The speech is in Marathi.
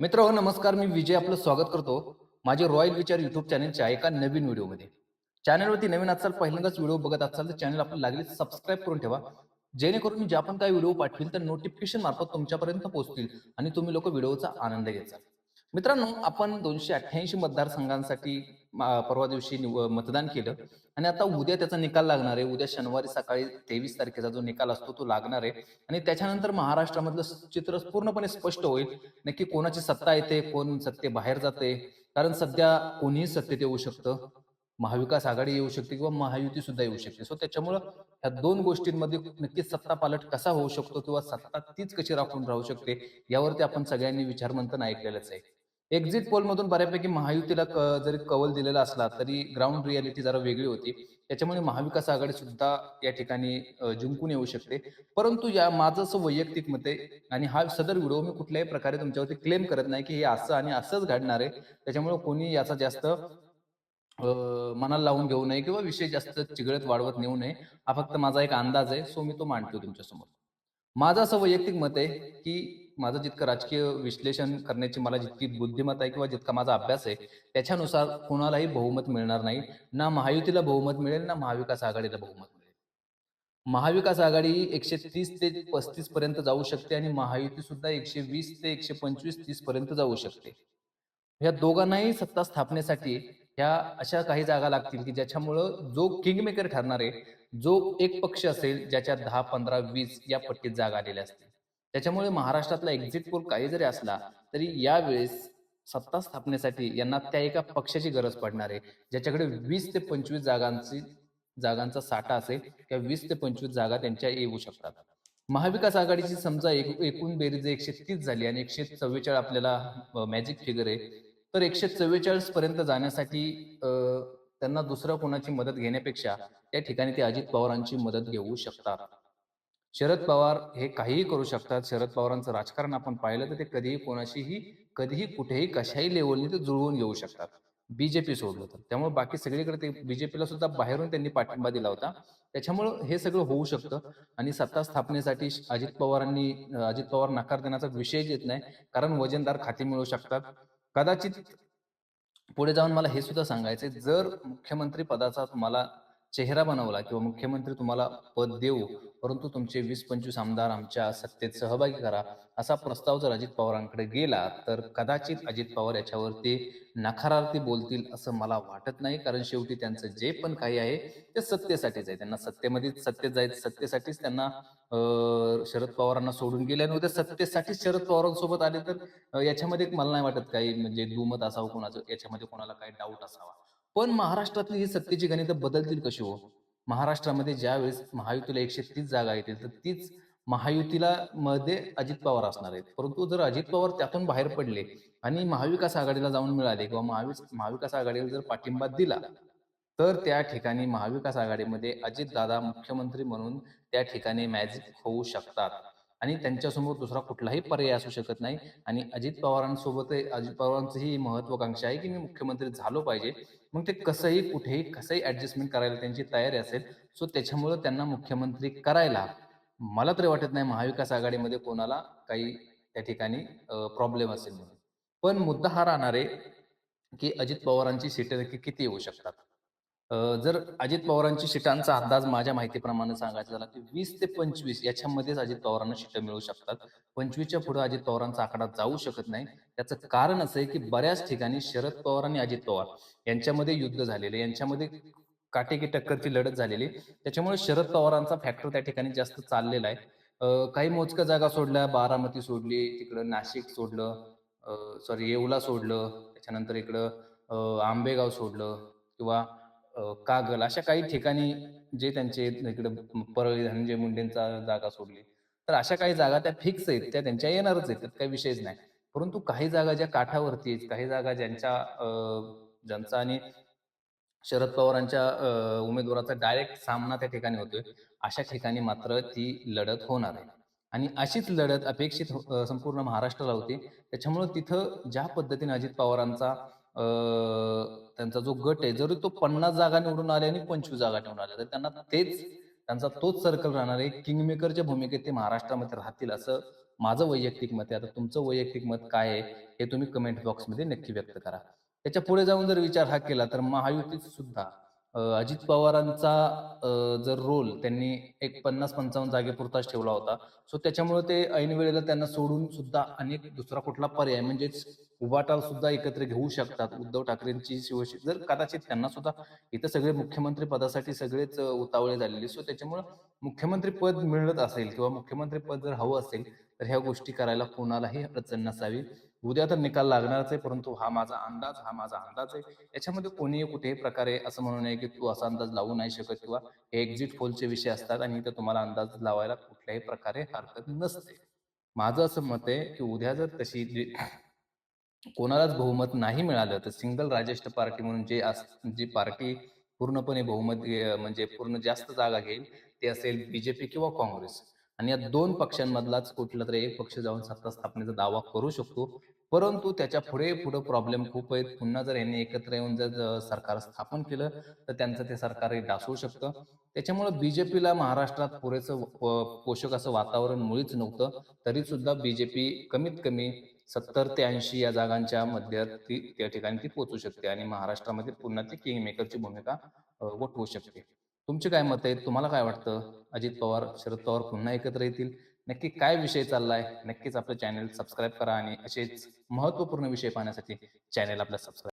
मित्र हो नमस्कार. मी विजय आपलं स्वागत करतो माझे रॉयल विचार युट्यूब चॅनलच्या एका नवीन व्हिडिओमध्ये. चॅनलवरती नवीन असाल पहिल्यांदाच व्हिडिओ बघत असाल तर चॅनल आपण लागले सबस्क्राईब करून ठेवा. जेणेकरून मी ज्या पण काही व्हिडिओ पाठवील तर नोटिफिकेशन मार्फत तुमच्यापर्यंत पोहोचतील आणि तुम्ही लोक व्हिडिओचा आनंद घ्यायचा मित्रांनो आपण दोनशे अठ्ठ्याऐंशी मतदारसंघांसाठी परवा दिवशी मतदान केलं. आणि आता उद्या त्याचा निकाल लागणार आहे. उद्या शनिवारी सकाळी तेवीस तारखेचा जो निकाल असतो तो लागणार आहे. आणि त्याच्यानंतर महाराष्ट्रामधलं चित्र पूर्णपणे स्पष्ट होईल. नक्की कोणाची सत्ता येते कोण सत्तेबाहेर जाते. कारण सध्या कोणीही सत्तेत येऊ शकतं. महाविकास आघाडी येऊ शकते किंवा महायुती सुद्धा येऊ शकते. सो त्याच्यामुळं ह्या दोन गोष्टींमध्ये नक्की सत्ता पालट कसा होऊ शकतो किंवा सत्ता तीच कशी राखून राहू शकते यावरती आपण सगळ्यांनी विचारमंथन ऐकलेलंच आहे. एक्झिट पोल मधून बऱ्यापैकी महायुतीला क- जरी कवल दिलेला असला तरी ग्राउंड रियालिटी जरा वेगळी होती. त्याच्यामुळे महाविकास आघाडी सुद्धा या ठिकाणी जिंकून येऊ शकते. परंतु या माझं असं वैयक्तिक मत आहे आणि हा सदर व्हिडिओ मी कुठल्याही प्रकारे तुमच्यावरती क्लेम करत नाही की हे असं आणि असंच घडणार आहे. त्याच्यामुळे कोणी याचा जास्त मनाला लावून घेऊ नये किंवा विषय जास्त चिघळत वाढवत नेऊ नये. हा फक्त माझा एक अंदाज आहे. सो मी तो मांडतो तुमच्यासमोर. माझं असं वैयक्तिक मत आहे की माझं जितकं राजकीय विश्लेषण करण्याची मला जितकी बुद्धिमत्ता आहे किंवा जितका माझा अभ्यास आहे त्याच्यानुसार कोणालाही बहुमत मिळणार नाही. ना महायुतीला बहुमत मिळेल ना महाविकास आघाडीला बहुमत मिळेल. महाविकास आघाडी एकशे तीस ते पस्तीस पर्यंत जाऊ शकते आणि महायुती सुद्धा एकशे वीस ते एकशे पंचवीस तीस पर्यंत जाऊ शकते. ह्या दोघांनाही सत्ता स्थापनेसाठी ह्या अशा काही जागा लागतील की ज्याच्यामुळं जो किंगमेकर ठरणार आहे जो एक पक्ष असेल ज्याच्या दहा पंधरा वीस या पट्टीत जागा आलेल्या असतील. त्याच्यामुळे महाराष्ट्रातला एक्झिट पोल काही जरी असला तरी यावेळेस सत्ता स्थापनेसाठी यांना त्या एका पक्षाची गरज पडणार आहे ज्याच्याकडे वीस ते पंचवीस जागांची जागांचा साठा असेल किंवा वीस ते पंचवीस जागा त्यांच्या येऊ शकतात. महाविकास आघाडीची समजा एक- एकूण बेरीज एकशे तीस झाली आणि एकशे चव्वेचाळीस आपल्याला मॅजिक फिगर आहे तर एकशे चव्वेचाळीस पर्यंत जाण्यासाठी त्यांना दुसऱ्या कोणाची मदत घेण्यापेक्षा त्या ठिकाणी ते अजित पवारांची मदत घेऊ शकतात. शरद पवार हे काहीही करू शकतात. शरद पवारांचं राजकारण आपण पाहिलं तर ते कधीही कोणाशीही कधीही कुठेही कशाही लेवलनी ते जुळवून घेऊ शकतात. बीजेपी सोडलं तर. त्यामुळे बाकी सगळीकडे ते बीजेपीला सुद्धा बाहेरून त्यांनी पाठिंबा दिला होता. त्याच्यामुळं हे सगळं होऊ शकतं आणि सत्ता स्थापनेसाठी अजित पवारांनी अजित पवार नकार देण्याचा विषयच येत नाही. कारण वजनदार खाती मिळू शकतात. कदाचित पुढे जाऊन मला हे सुद्धा सांगायचंय. जर मुख्यमंत्री पदाचा तुम्हाला चेहरा बनवला किंवा मुख्यमंत्री तुम्हाला पद देऊ परंतु तुमचे वीस पंचवीस आमदार आमच्या सत्तेत सहभागी करा असा प्रस्ताव जर अजित पवारांकडे गेला तर कदाचित अजित पवार याच्यावरती नकारार्थी बोलतील असं मला वाटत नाही. कारण शेवटी त्यांचं जे पण काही आहे ते सत्तेसाठीच आहे. त्यांना सत्तेमध्येच सत्तेत जायचं सत्तेसाठीच त्यांना शरद पवारांना सोडून गेले आणि उद्या सत्तेसाठीच शरद पवारांसोबत आले तर याच्यामध्ये मला नाही वाटत काही म्हणजे दुमत असावं कोणाचं याच्यामध्ये कोणाला काही डाऊट असावा. पण महाराष्ट्रातली ही सत्तेची गणित बदलतील कशी हो? महाराष्ट्रामध्ये ज्यावेळेस महायुतीला एकशे तीस जागा येतील तर तीच महायुतीला मध्ये अजित पवार असणार आहेत. परंतु जर अजित पवार त्यातून बाहेर पडले आणि महाविकास आघाडीला जाऊन मिळाले किंवा महाविकास महाविकास आघाडीला जर पाठिंबा दिला तर त्या ठिकाणी महाविकास आघाडीमध्ये अजित दादा मुख्यमंत्री म्हणून त्या ठिकाणी मॅजिक होऊ शकतात. आणि त्यांच्यासमोर दुसरा कुठलाही पर्याय असू शकत नाही. आणि अजित पवारांसोबत अजित पवारांचं ही महत्वाकांक्षा आहे की मी मुख्यमंत्री झालो पाहिजे. मग ते कसंही कुठेही कसंही ऍडजस्टमेंट करायला त्यांची तयारी असेल सो त्याच्यामुळे त्यांना मुख्यमंत्री करायला मला तरी वाटत नाही महाविकास आघाडीमध्ये कोणाला काही त्या ठिकाणी प्रॉब्लेम असेल म्हणून. पण मुद्दा हा राहणार आहे की अजित पवारांची सीटं किती येऊ शकतात? जर अजित पवारांची शिटांचा अंदाज माझ्या माहितीप्रमाणे सांगायचा झाला की वीस ते पंचवीस याच्यामध्येच अजित पवारांना सीटं मिळू शकतात. पंचवीसच्या पुढे अजित पवारांचा आकडा जाऊ शकत नाही. त्याचं कारण असं आहे की बऱ्याच ठिकाणी शरद पवार आणि अजित पवार यांच्यामध्ये युद्ध झालेले यांच्यामध्ये काटेकी टक्करची लढत झालेली. त्याच्यामुळे शरद पवारांचा फॅक्टर त्या ठिकाणी जास्त चाललेला आहे. काही मोजक्या जागा सोडल्या बारामती सोडली तिकडं नाशिक सोडलं सॉरी येवला सोडलं त्याच्यानंतर इकडं आंबेगाव सोडलं किंवा कागल अशा काही ठिकाणी जे त्यांचे इकडं परळी धनंजय मुंडेंचा जागा सोडली. तर अशा काही जागा त्या फिक्स आहेत त्या त्यांच्या येणारच आहेत त्यात काही विषयच नाही. परंतु काही जागा ज्या काठावरती आहेत काही जागा ज्यांच्या ज्यांचा आणि शरद पवारांच्या उमेदवाराचा डायरेक्ट सामना त्या ठिकाणी होतोय अशा ठिकाणी मात्र ती लढत होणार आहे. आणि अशीच लढत अपेक्षित हो- संपूर्ण महाराष्ट्राला होती. त्याच्यामुळे तिथं ज्या पद्धतीने अजित पवारांचा त्यांचा जो गट आहे जरी तो पन्नास जागा निवडून आले आणि पंचवीस जागा निवडून आल्या तर त्यांना तेच त्यांचा तोच सर्कल राहणार आहे. किंगमेकरच्या भूमिकेत ते महाराष्ट्रामध्ये राहतील असं माझं वैयक्तिक मत आहे. आता तुमचं वैयक्तिक मत काय आहे हे तुम्ही कमेंट बॉक्समध्ये नक्की व्यक्त करा. त्याच्या पुढे जाऊन जर विचार हा केला तर महायुतीत सुद्धा अजित पवारांचा जर रोल त्यांनी एक पन्नास पंचावन्न जागेपुरताच ठेवला होता. सो त्याच्यामुळे ते ऐन वेळेला त्यांना सोडून सुद्धा अनेक दुसरा कुठला पर्याय म्हणजेच उभाटा सुद्धा एकत्र घेऊ शकतात उद्धव ठाकरेंची शिवसेना. जर कदाचित त्यांना सुद्धा इथं सगळे मुख्यमंत्री पदासाठी सगळेच उतावळे झालेले. सो त्याच्यामुळे मुख्यमंत्री पद मिळत असेल किंवा मुख्यमंत्री पद जर हवं असेल तर ह्या गोष्टी करायला कोणालाही अडचण नसावी. उद्या तर निकाल लागणारच आहे परंतु हा माझा अंदाज हा माझा अंदाज आहे. याच्यामध्ये कोणीही कुठेही प्रकारे असं म्हणू नये की तू असा अंदाज लावू नाही शकत किंवा हे एक्झिट पोलचे विषय असतात आणि इथं तुम्हाला अंदाज लावायला कुठल्याही प्रकारे हरकत नसते. माझं असं मत आहे की उद्या जर तशी जी कोणालाच बहुमत नाही मिळालं तर सिंगल राजेस्ट पार्टी म्हणून जे जी पार्टी पूर्णपणे बहुमत म्हणजे पूर्ण जास्त जागा घेईल ते असेल बीजेपी किंवा काँग्रेस. आणि या दोन पक्षांमधलाच कुठला तरी एक पक्ष जाऊन सत्ता स्थापनेचा दावा करू शकतो. परंतु त्याच्या पुढे पुढे प्रॉब्लेम खूप आहेत. पुन्हा जर यांनी एकत्र येऊन जर सरकार स्थापन केलं तर त्यांचं ते सरकार हे डासू शकतं. त्याच्यामुळे बीजेपीला महाराष्ट्रात पुरेसं पोषक असं वातावरण मुळीच नव्हतं. तरी सुद्धा बीजेपी कमीत कमी सत्तर ते ऐंशी या जागांच्या मध्यस्थी त्या ठिकाणी ती पोहोचू शकते आणि महाराष्ट्रामध्ये पुन्हा ती किंग मेकरची भूमिका वठवू शकते. तुमचे काय मत आहे तुम्हाला काय वाटतं? अजित पवार शरद पवार पुन्हा एकत्र येतील? नक्की काय विषय चाललाय नक्कीच आपलं चॅनल सबस्क्राईब करा आणि असेच महत्त्वपूर्ण विषय पाहण्यासाठी चॅनल आपला सबस्क्राईब